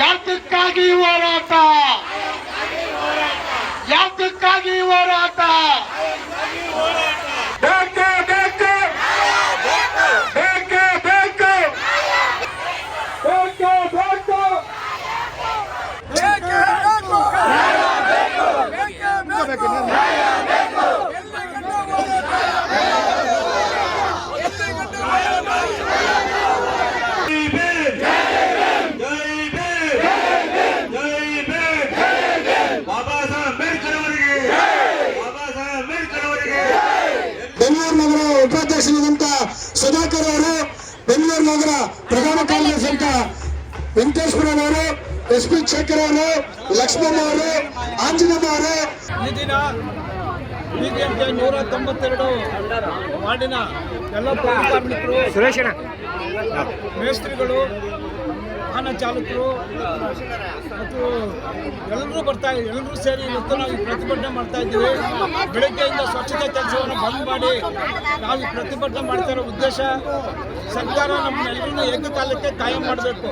ಯಾತಕ್ಕಾಗಿ ಹೋರಾಟ? ಯಾತಕ್ಕಾಗಿ ಹೋರಾಟ? ಬೇಕು ಬೇಕು? ಬೇಕು ಬೇಕು? ಬೇಕು ಜೈ ನಗರ ಪ್ರಧಾನ ಕಾರ್ಯದರ್ಶಿ ಅಂತ ವೆಂಕಟೇಶ್ವರನವರು ಎಸ್ ಪಿ ಶೇಖರ್ ಅವರು ಲಕ್ಷ್ಮಮ್ಮ ಅವರು ಆಂಜನಮ್ಮ ಅವರು. ಬಿಜೆಪಿಯ ನೂರ ತೊಂಬತ್ತೆರಡು ವಾರ್ಡಿನ ಎಲ್ಲ ಕಾರ್ಮಿಕರು ಮೇಸ್ತ್ರಿಗಳು ಚಾಲಕರು ಮತ್ತು ಎಲ್ಲರೂ ಬರ್ತಾ ಎಲ್ಲರೂ ಸೇರಿ ಇವತ್ತು ನಾವು ಪ್ರತಿಭಟನೆ ಮಾಡ್ತಾ ಇದ್ದೀವಿ. ಬೆಳಗ್ಗೆಯಿಂದ ಸ್ವಚ್ಛತೆ ಕೆಲಸವನ್ನು ಬಂದ್ ಮಾಡಿ ನಾವು ಪ್ರತಿಭಟನೆ ಮಾಡ್ತಾ ಇರೋ ಉದ್ದೇಶ ಸರ್ಕಾರ ನಮ್ಮನ್ನೆಲ್ಲರೂ ಏಕಕಾಲಕ್ಕೆ ಕಾಯಂ ಮಾಡಬೇಕು.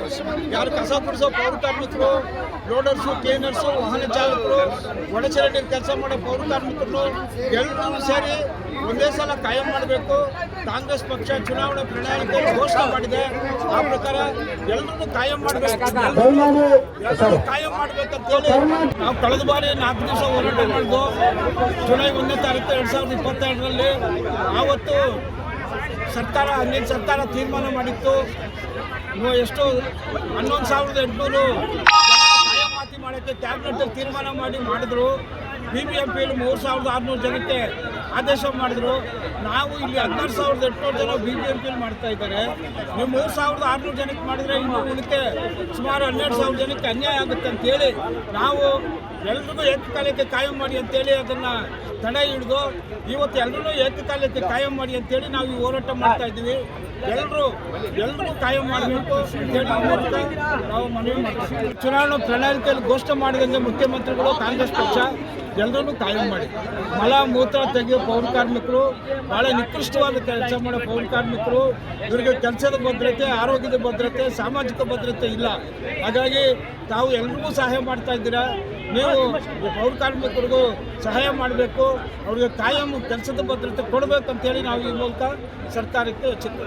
ಯಾರು ಕಸ ಗುಡಿಸೋ ಪೌರ ಕಾರ್ಮಿಕರು ಲೋಡರ್ಸು, ಕ್ಲೀನರ್ಸು, ವಾಹನ ಚಾಲಕರು ಒಳಚರಂಡಿ ಕೆಲಸ ಮಾಡೋ ಪೌರ ಕಾರ್ಮಿಕರು ಎಲ್ಲರೂ ಸೇರಿ ಒಂದೇ ಸಲ ಕಾಯಂ ಮಾಡಬೇಕು. ಕಾಂಗ್ರೆಸ್ ಪಕ್ಷ ಚುನಾವಣೆ ಪ್ರಣಾಳಿಕೆ ಘೋಷಣೆ ಮಾಡಿದೆ. ಆ ಪ್ರಕಾರ ಎಲ್ಲರೂ ಕಾಯಂ ನಾವು ಕಳೆದ ಬಾರಿ ನಾಲ್ಕು ದಿವಸ ಹೋರಾಟ ಮಾಡಿದ್ದು ಜುಲೈ ಒಂದನೇ ತಾರೀಕು ಎರಡ್ ಸಾವಿರದ ಇಪ್ಪತ್ತೆರಡರಲ್ಲಿ ಆವತ್ತು ಸರ್ಕಾರ ಅಲ್ಲಿನ ಸರ್ಕಾರ ತೀರ್ಮಾನ ಮಾಡಿತ್ತು. ಎಷ್ಟು ಹನ್ನೊಂದು ಸಾವಿರದ ಎಂಟುನೂರು ಮಾಡೋಕ್ಕೆ ಕ್ಯಾಬಿನೆಟ್ ತೀರ್ಮಾನ ಮಾಡಿ ಮಾಡಿದ್ರು. ಬಿ ಬಿ ಎಂ ಪಿಯಲ್ಲಿ ಮೂರು ಸಾವಿರದ ಆರುನೂರು ಜನಕ್ಕೆ ಆದೇಶ ಮಾಡಿದ್ರು. ನಾವು ಇಲ್ಲಿ ಹದಿನಾರು ಸಾವಿರದ ಎಂಟುನೂರು ಜನ ಬಿ ಬಿ ಎಂ ಪಿ ಮಾಡ್ತಾ ಇದ್ದಾರೆ. ನೀವು ಮೂರು ಸಾವಿರದ ಆರುನೂರು ಜನಕ್ಕೆ ಮಾಡಿದ್ರೆ ಇನ್ನು ಉಳಿಕೆ ಸುಮಾರು ಹನ್ನೆರಡು ಸಾವಿರ ಜನಕ್ಕೆ ಅನ್ಯಾಯ ಆಗುತ್ತೆ ಅಂತೇಳಿ ನಾವು ಎಲ್ರಿಗೂ ಏಕಕಾಲಕ್ಕೆ ಕಾಯಂ ಮಾಡಿ ಅಂತೇಳಿ ಅದನ್ನು ತಡೆ ಹಿಡಿದು ಇವತ್ತು ಎಲ್ಲರೂ ಏಕಕಾಲಕ್ಕೆ ಕಾಯಂ ಮಾಡಿ ಅಂತೇಳಿ ನಾವು ಈ ಹೋರಾಟ ಮಾಡ್ತಾ ಇದ್ದೀವಿ. ಎಲ್ಲರೂ ಎಲ್ಲರೂ ಕಾಯಂ ಮಾಡಬೇಕು ಅಂತೇಳಿ ನಾವು ಮನವಿ ಮಾಡ್ತೀವಿ. ಚುನಾವಣಾ ಪ್ರಣಾಳಿಕೆಯಲ್ಲಿ ಘೋಷಣೆ ಮಾಡಿದಂಗೆ ಮುಖ್ಯಮಂತ್ರಿಗಳು, ಕಾಂಗ್ರೆಸ್ ಪಕ್ಷ ಎಲ್ಲರನ್ನೂ ಕಾಯಂ ಮಾಡಿ. ಮಲ, ಮೂತ್ರ ತೆಗೆಯೋ ಪೌರ ಕಾರ್ಮಿಕರು ಭಾಳ ನಿಕೃಷ್ಟವಾದ ಕೆಲಸ ಮಾಡೋ ಪೌರ ಕಾರ್ಮಿಕರು, ಇವರಿಗೆ ಕೆಲಸದ ಭದ್ರತೆ, ಆರೋಗ್ಯದ ಭದ್ರತೆ, ಸಾಮಾಜಿಕ ಭದ್ರತೆ ಇಲ್ಲ. ಹಾಗಾಗಿ ತಾವು ಎಲ್ರಿಗೂ ಸಹಾಯ ಮಾಡ್ತಾ ಇದ್ದೀರಾ? ನೀವು ಪೌರ ಕಾರ್ಮಿಕರಿಗೂ ಸಹಾಯ ಮಾಡಬೇಕು, ಅವ್ರಿಗೆ ಕಾಯಂ ಕೆಲಸದ ಭದ್ರತೆ ಕೊಡಬೇಕಂತೇಳಿ ನಾವು ಈ ಮೂಲಕ ಸರ್ಕಾರಕ್ಕೆ ಎಚ್ಚರಿಕೆ